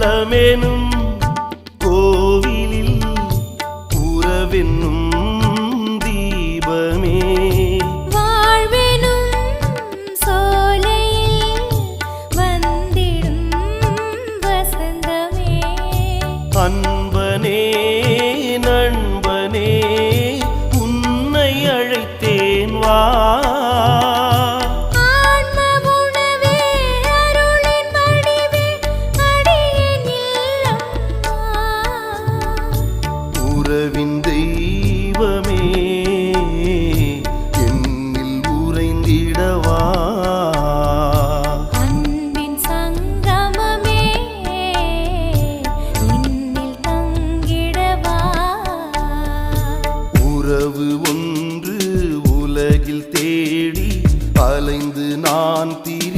உள்ளமெனும் கோவிலில் உறவென்னும் தீபமே. வாழ்வெனும் சோலையில் வந்திடும் வசந்தமே. அன்பனே நண்பனே உன்னை அழைத்தேன் வா. உறவின் தெய்வமே என்னில் உறைந்திடவா? அன்பின் சங்கமமே என்னில் தங்கிடவா? உறவு ஒன்று உலகில் தேடி அலைந்து நான் திரி